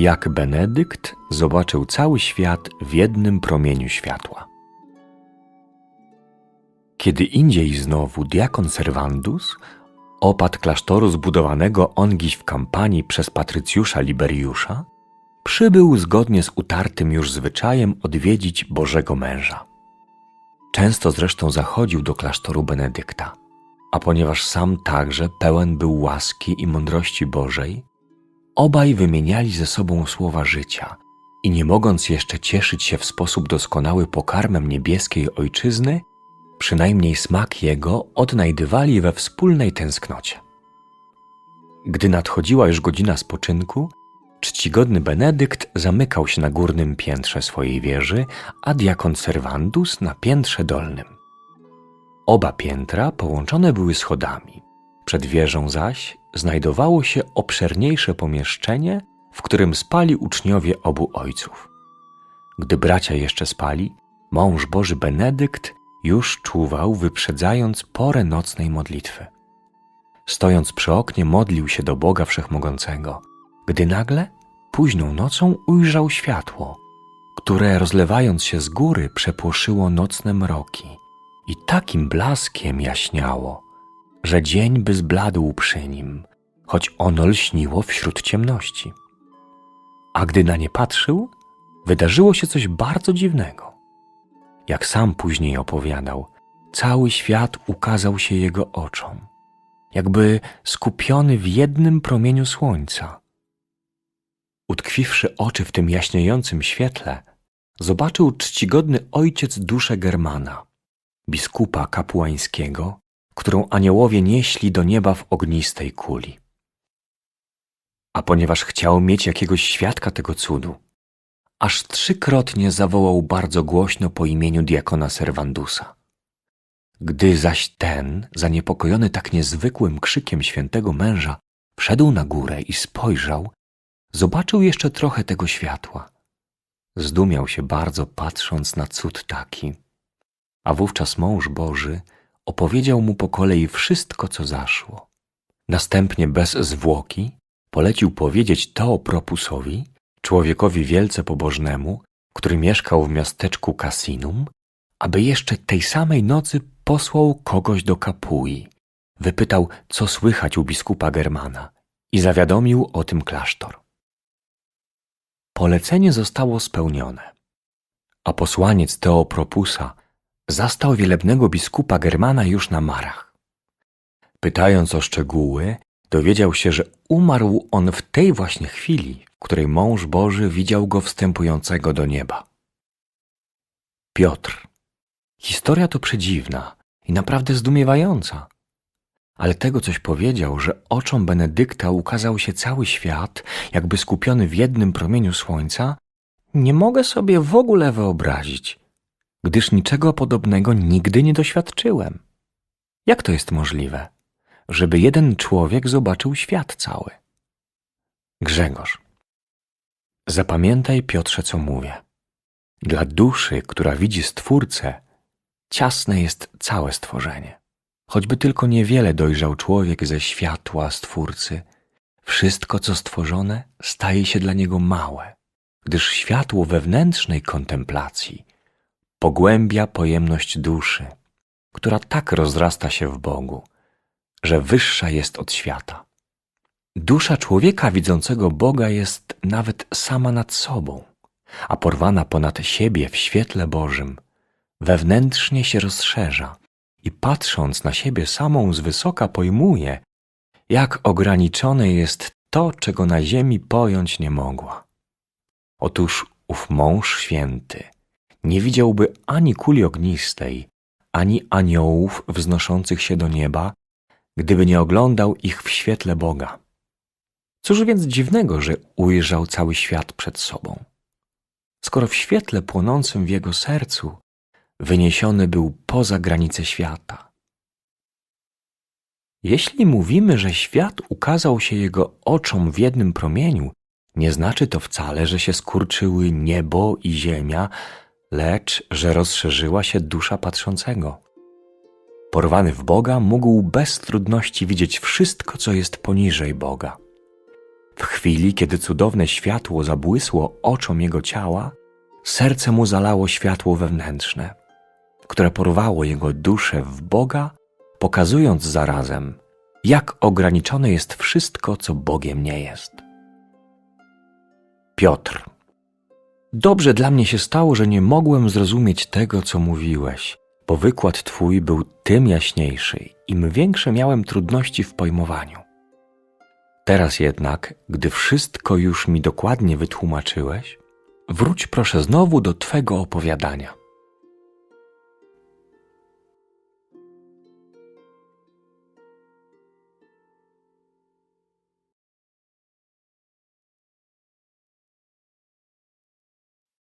jak Benedykt zobaczył cały świat w jednym promieniu światła. Kiedy indziej znowu diakon Servandus, opat klasztoru zbudowanego ongiś w kampanii przez patrycjusza Liberiusza, przybył zgodnie z utartym już zwyczajem odwiedzić Bożego Męża. Często zresztą zachodził do klasztoru Benedykta, a ponieważ sam także pełen był łaski i mądrości Bożej, obaj wymieniali ze sobą słowa życia i nie mogąc jeszcze cieszyć się w sposób doskonały pokarmem niebieskiej ojczyzny, przynajmniej smak jego odnajdywali we wspólnej tęsknocie. Gdy nadchodziła już godzina spoczynku, czcigodny Benedykt zamykał się na górnym piętrze swojej wieży, a diakon Servandus na piętrze dolnym. Oba piętra połączone były schodami. Przed wieżą zaś znajdowało się obszerniejsze pomieszczenie, w którym spali uczniowie obu ojców. Gdy bracia jeszcze spali, mąż Boży Benedykt już czuwał, wyprzedzając porę nocnej modlitwy. Stojąc przy oknie, modlił się do Boga Wszechmogącego, gdy nagle, późną nocą, ujrzał światło, które rozlewając się z góry przepłoszyło nocne mroki i takim blaskiem jaśniało, że dzień by zbladł przy nim, choć ono lśniło wśród ciemności. A gdy na nie patrzył, wydarzyło się coś bardzo dziwnego. Jak sam później opowiadał, cały świat ukazał się jego oczom, jakby skupiony w jednym promieniu słońca. Utkwiwszy oczy w tym jaśniejącym świetle, zobaczył czcigodny ojciec duszę Germana, biskupa kapłańskiego, którą aniołowie nieśli do nieba w ognistej kuli. A ponieważ chciał mieć jakiegoś świadka tego cudu, aż trzykrotnie zawołał bardzo głośno po imieniu diakona Servandusa. Gdy zaś ten, zaniepokojony tak niezwykłym krzykiem świętego męża, wszedł na górę i spojrzał, zobaczył jeszcze trochę tego światła. Zdumiał się bardzo, patrząc na cud taki. A wówczas mąż Boży opowiedział mu po kolei wszystko, co zaszło. Następnie bez zwłoki polecił powiedzieć Teopropusowi, człowiekowi wielce pobożnemu, który mieszkał w miasteczku Casinum, aby jeszcze tej samej nocy posłał kogoś do kapui. Wypytał, co słychać u biskupa Germana i zawiadomił o tym klasztor. Polecenie zostało spełnione, a posłaniec Teopropusa zastał wielebnego biskupa Germana już na marach. Pytając o szczegóły, dowiedział się, że umarł on w tej właśnie chwili, w której mąż Boży widział go wstępującego do nieba. Piotr. Historia to przedziwna i naprawdę zdumiewająca. Ale tego coś powiedział, że oczom Benedykta ukazał się cały świat, jakby skupiony w jednym promieniu słońca, nie mogę sobie w ogóle wyobrazić, gdyż niczego podobnego nigdy nie doświadczyłem. Jak to jest możliwe, żeby jeden człowiek zobaczył świat cały? Grzegorz. Zapamiętaj, Piotrze, co mówię. Dla duszy, która widzi Stwórcę, ciasne jest całe stworzenie. Choćby tylko niewiele dojrzał człowiek ze światła Stwórcy, wszystko, co stworzone, staje się dla niego małe, gdyż światło wewnętrznej kontemplacji pogłębia pojemność duszy, która tak rozrasta się w Bogu, że wyższa jest od świata. Dusza człowieka widzącego Boga jest nawet sama nad sobą, a porwana ponad siebie w świetle Bożym, wewnętrznie się rozszerza i patrząc na siebie samą z wysoka pojmuje, jak ograniczone jest to, czego na ziemi pojąć nie mogła. Otóż ów mąż święty nie widziałby ani kuli ognistej, ani aniołów wznoszących się do nieba, gdyby nie oglądał ich w świetle Boga. Cóż więc dziwnego, że ujrzał cały świat przed sobą, skoro w świetle płonącym w jego sercu wyniesiony był poza granice świata. Jeśli mówimy, że świat ukazał się jego oczom w jednym promieniu, nie znaczy to wcale, że się skurczyły niebo i ziemia, lecz że rozszerzyła się dusza patrzącego. Porwany w Boga mógł bez trudności widzieć wszystko, co jest poniżej Boga. W chwili, kiedy cudowne światło zabłysło oczom jego ciała, serce mu zalało światło wewnętrzne, które porwało jego duszę w Boga, pokazując zarazem, jak ograniczone jest wszystko, co Bogiem nie jest. Piotr. Dobrze dla mnie się stało, że nie mogłem zrozumieć tego, co mówiłeś, bo wykład twój był tym jaśniejszy, im większe miałem trudności w pojmowaniu. Teraz jednak, gdy wszystko już mi dokładnie wytłumaczyłeś, wróć proszę znowu do twego opowiadania.